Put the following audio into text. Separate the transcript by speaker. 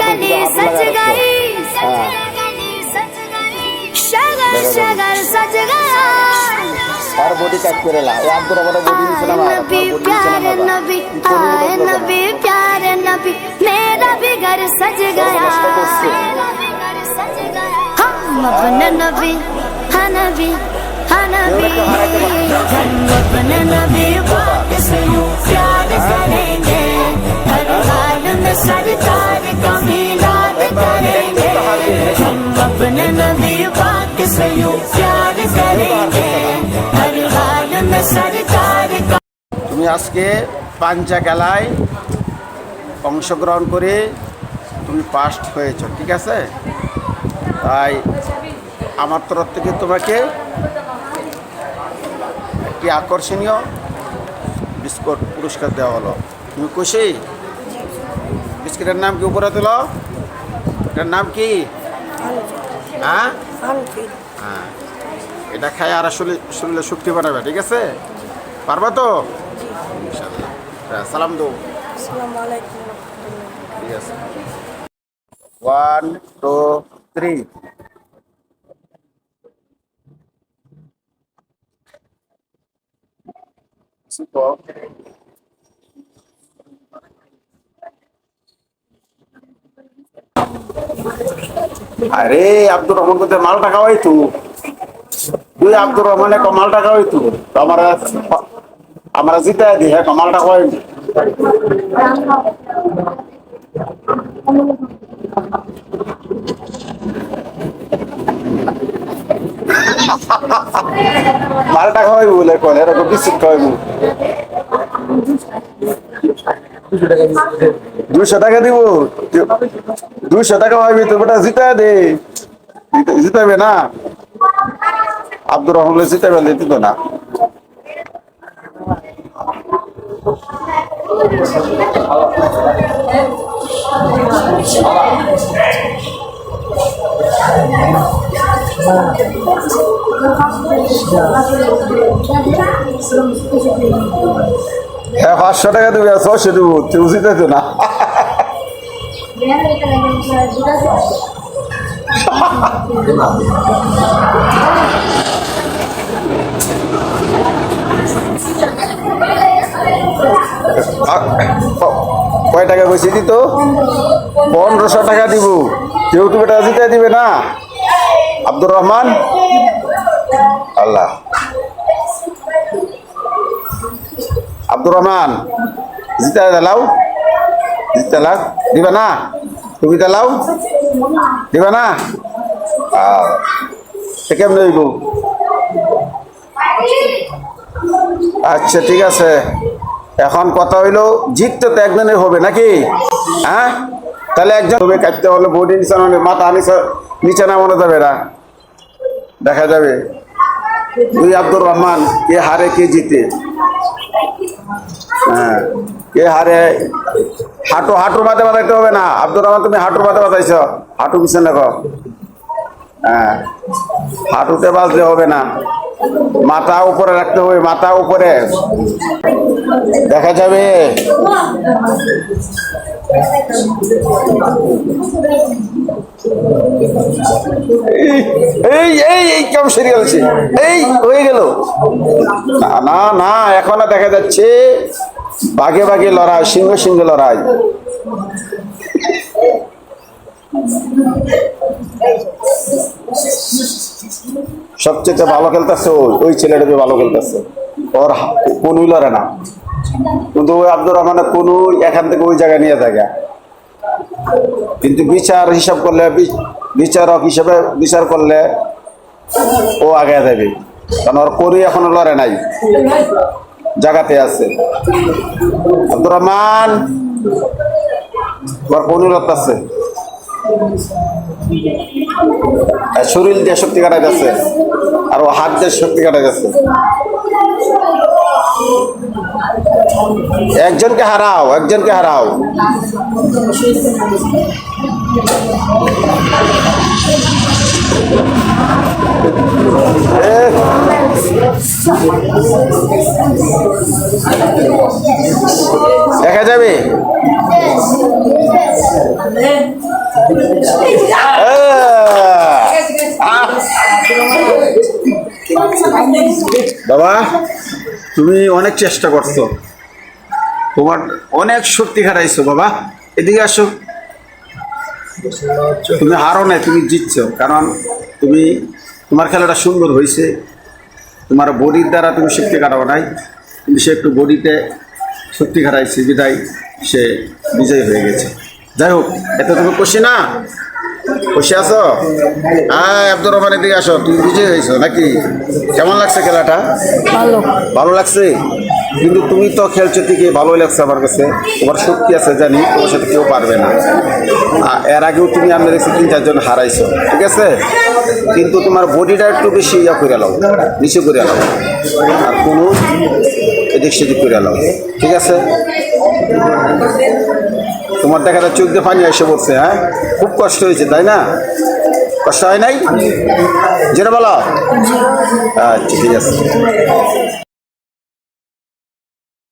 Speaker 1: गली सज गई शगर शगर सज गया
Speaker 2: তার বডি কাট করে লা এই আব্দুর রহমানের বডি নিচে নামা
Speaker 1: आए नबी प्यारे नबी आए नबी प्यारे नबी मेरा भी घर सज गया हम अपने नबी हाँ नबी पाक से यूं प्यार करेंगे हर हाल में सरकार का
Speaker 2: তুমি আজকে পাঞ্চা খেলায় অংশগ্রহণ করে তুমি পাস্ট হয়েছ ঠিক আছে তাই আমার তরফ থেকে তোমাকে একটি আকর্ষণীয় বিস্কুট পুরস্কার দেওয়া হলো তুমি খুশি বিস্কুটের নাম কি উপরে তোলো এটার নাম কি হ্যাঁ হ্যাঁ। এটা খাই আর আসলে শরীরে শক্তি বানাবে ঠিক আছে? পারবা তো? হ্যাঁ, সালাম দো। ঠিক আছে। One two three. আরে আব্দুর রহমান কোথায় মাল টাকা হইতু তুই আব্দুর রহমানে কমাল টাকা হইতু তো। আমার আমরা জিতা দি হ্যাঁ কমাল টাকা হয়নি মালটা খাওয়াইবো বলে কলে এরকম বিস্কুট খাওয়াইবো। দুশো টাকা দিব। দুশো টাকা পাইবি তো বেটা জিতা দে। জিতা- জিতাবে না? আব্দুর রহমান জিতাবে দিত না। হ্যাঁ পাঁচশো টাকা দেবে ছশো দিব কেউ জিতাইতো না। কয় টাকা কইছি দিত পনেরোশো টাকা দিব কেউ তো বেটা জিতাই দিবে না আব্দুর রহমান আল্লাহ আব্দুর রহমান জিতা দেলাও জিতা লাও দিবা না? তুমি দেলাও দিবা না? আচ্ছা ঠিক আছে। এখন কথা হইল জিততে তো একজনের হবে নাকি? হ্যাঁ? তাহলে একজন হবে কাটতে হলে বডি নিচে নামানো, মাথা নিচে নিচে নামানো যাবে না। দেখা যাবে। তুই আব্দুর রহমান কে হারে কে জিতে। হ্যাঁ। কে হারে, হাঁটু, হাঁটুর মাথায় বাঁধাইতে হবে না। আব্দুর রহমান, তুমি হাঁটুর মাথায় বাঁধাইছ। হাঁটু পিছনে দেখো হ্যাঁ। হাঁটুতে বাজলে হবে না। মাথা উপরে রাখতে হবে, মাথা উপরে। দেখা যাবে। এই এই এই কেমন সিরিয়াল এই, হয়ে গেল। না না না, এখনও দেখা যাচ্ছে। বাঘে বাঘে লড়াই, সিংহ সিংহ লড়াই। সবচেয়ে ভালো খেলতেছে ওই ওই ছেলেটা ভালো খেলতেছে। ওর কোনুই লড়ে না। কিন্তু ওই আব্দুর রহমানের কোনো এখান থেকে ওই জায়গায় নিয়ে থাকে। কিন্তু বিচার হিসাব করলে বিচারক হিসাবে বিচার করলে ও আগে যাবে কারণ ওর করি এখনও লড়ে নাই। জায়গাতে আছে। আব্দুর রহমান ওর কোন আছে? শরীর দিয়ে শক্তি কাটা যাচ্ছে আর হাত দিয়ে শক্তি কাটা যাচ্ছে একজনকে হারাও একজনকে হারাও। দেখা যাবে! বাবা, তুমি অনেক চেষ্টা করছ। তোমার অনেক শক্তি খাটাইছো বাবা। এদিকে আসো। তুমি হারো নাই, তুমি জিতছো। কারণ তুমি, তোমার খেলাটা সুন্দর হয়েছে তোমার বডির দ্বারা তুমি শক্তি কাটাও নাই, কিন্তু সে একটু বডিতে শক্তি খাটাইছে সে বিজয়ী হয়ে গেছে। যাই হোক এত তুমি খুশি না? খুশি আছো? হ্যাঁ আব্দুর রহমান এদিকে আসো। তুমি বিজয় হয়েছো নাকি? কেমন লাগছে খেলাটা?
Speaker 3: ভালো।
Speaker 2: ভালো লাগছে? কিন্তু তুমি তো খেলছো ঠিকই ভালোই লাগছে আমার কাছে। তোমার শক্তি আছে জানি তোমার সাথে কেউ পারবে না। এর আগেও তুমি আমরা দেখছি তিন চারজন হারাইছো ঠিক আছে? কিন্তু তোমার বডিটা একটু বেশি ইয়া করে লাও নিচে করে লাও আর কোনো এদিক সেদিক করে লাও ঠিক আছে? তোমার দেখা যাচ্ছে চোখ দিয়ে পানি এসে পড়ছে হ্যাঁ? খুব কষ্ট হয়েছে, তাই না? কষ্ট হয় নাই? যেটা বলো। আচ্ছা ঠিক আছে।